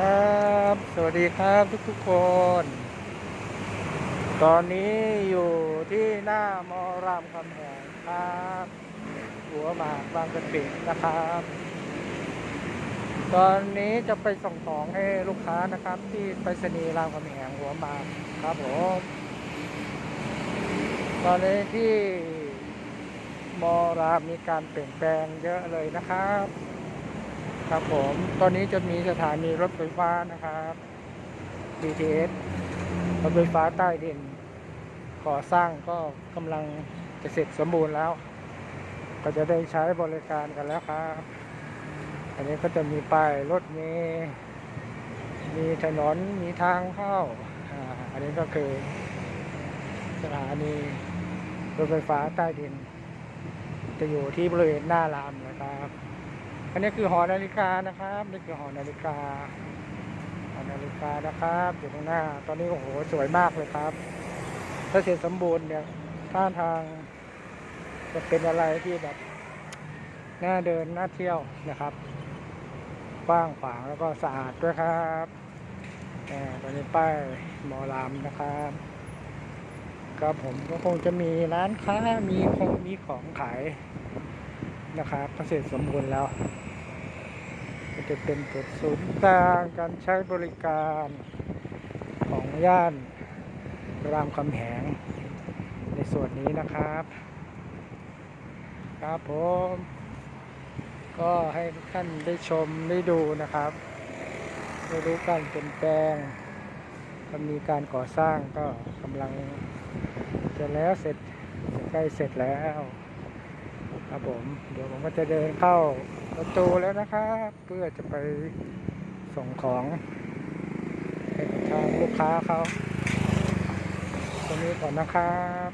ครับ สวัสดีครับทุกๆคน ตอนนี้อยู่ที่หน้ามอรามคำแหงครับ หัวหมากบางกระปินะครับ ตอนนี้จะไปส่งของให้ลูกค้านะครับ ที่ไปรษณีย์รามคำแหงหัวหมากครับผมตอนนี้ที่มอรามมีการเปลี่ยนแปลงเยอะเลยนะครับ ครับผม ตอนนี้จะมีสถานีรถไฟฟ้านะครับ BTS รถไฟฟ้าใต้ดินก่อสร้างก็กำลังจะเสร็จสมบูรณ์แล้ว ก็จะได้ใช้บริการกันแล้วครับ อันนี้ก็จะมีป้ายรถเมล์มีถนนมีทางเข้าอ่าอันนี้ก็คือสถานีรถไฟฟ้าใต้ดิน จะอยู่ที่บริเวณหน้ารามนะครับ อันนี้คือหอนาฬิกานะครับ นี่คือหอนาฬิกาหอนาฬิกานะครับอยู่ตรงหน้า ตอนนี้โอ้โหสวยมากเลยครับ ถ้าเสร็จสมบูรณ์เนี่ยท่าทางจะเป็นอะไรที่แบบน่าเดินน่าเที่ยวนะครับกว้างขวางแล้วก็สะอาดด้วยครับตอนนี้ป้ายหมอลำนะครับครับผมก็คงจะมีร้านค้ามีคงมีของขาย นะครับพอเสร็จสมบูรณ์แล้ว ก็จะเป็นจุดศูนย์กลางการใช้บริการของย่านรามคำแหง ในส่วนนี้นะครับ ครับผม ก็ให้ทุกท่านได้ชมได้ดูนะครับได้รู้การเปลี่ยนแปลงก็มีการก่อสร้างก็กำลังจะแล้วเสร็จใกล้เสร็จแล้ว ครับผม เดี๋ยวผมก็จะเดินเข้าประตูแล้วนะครับเพื่อจะไปส่งของให้กับทางลูกค้าเขาตรงนี้ก่อนนะครับ